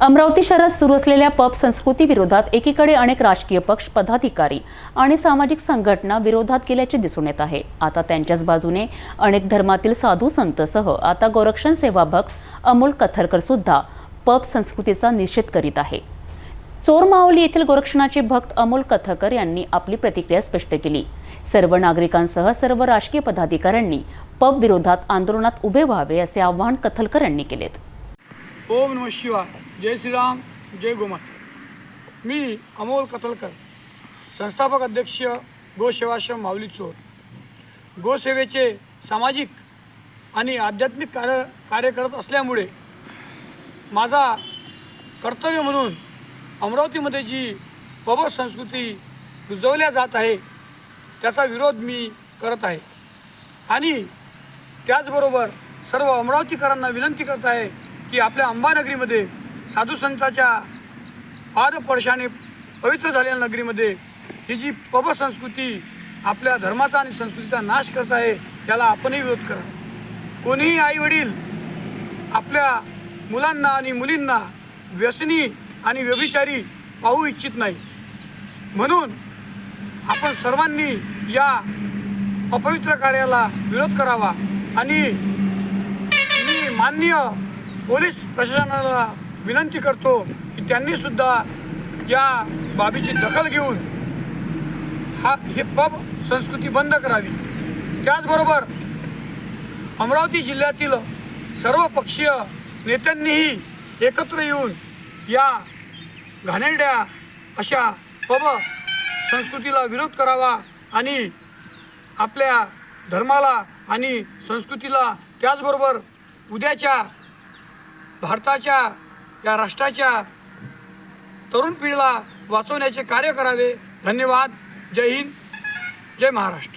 अमरावती शहरात सुरू असलेल्या पब संस्कृती विरोधात एकीकडे अनेक राजकीय पक्ष पदाधिकारी आणि सामाजिक संघटना विरोधात केल्याचे दिसून येत आहे. आता त्यांच्याच बाजूने अनेक धर्मातील साधू संतसह आता गोरक्षण सेवा भक्त अमोल कथरकर सुद्धा पब संस्कृतीचा निषेध करीत आहे. चोर माऊली येथील गोरक्षणाचे भक्त अमोल कथकर यांनी आपली प्रतिक्रिया स्पष्ट केली. सर्व नागरिकांसह सर्व राजकीय पदाधिकाऱ्यांनी पब विरोधात आंदोलनात उभे व्हावे असे आवाहन कथलकर यांनी केलेत. ओम नम शिवाय. जय श्रीराम जय गोमाता. मी अमोल कतलकर संस्थापक अध्यक्ष गोसेवाश्रम माऊली चोर. गोसेवेचे सामाजिक आणि आध्यात्मिक कार्य कार्य करत असल्यामुळे माझा कर्तव्य म्हणून अमरावतीमध्ये जी पब संस्कृती रुजवल्या जात आहे त्याचा विरोध मी करत आहे. आणि त्याचबरोबर सर्व अमरावतीकरांना विनंती करत आहे की आपल्या अंबानगरीमध्ये साधू संताच्या पादपर्शाने पवित्र झालेल्या नगरीमध्ये ही जी पब संस्कृती आपल्या धर्माचा आणि संस्कृतीचा नाश करत आहे त्याला आपणही विरोध करा. कोणीही आईवडील आपल्या मुलांना आणि मुलींना व्यसनी आणि व्यभिचारी पाहू इच्छित नाही. म्हणून आपण सर्वांनी या अपवित्र कार्याला विरोध करावा आणि मी माननीय पोलीस प्रशासनाला विनंती करतो की त्यांनी सुद्धा या बाबीची दखल घेऊन हा हे पब संस्कृती बंद करावी. त्याचबरोबर अमरावती जिल्ह्यातील सर्व पक्षीय नेत्यांनीही एकत्र येऊन या घाणेरड्या अशा पब संस्कृतीला विरोध करावा आणि आपल्या धर्माला आणि संस्कृतीला त्याचबरोबर उद्याच्या भारताच्या या राष्ट्राच्या तरुण पिढीला वाचवण्याचे कार्य करावे. धन्यवाद. जय हिंद. जय महाराष्ट्र.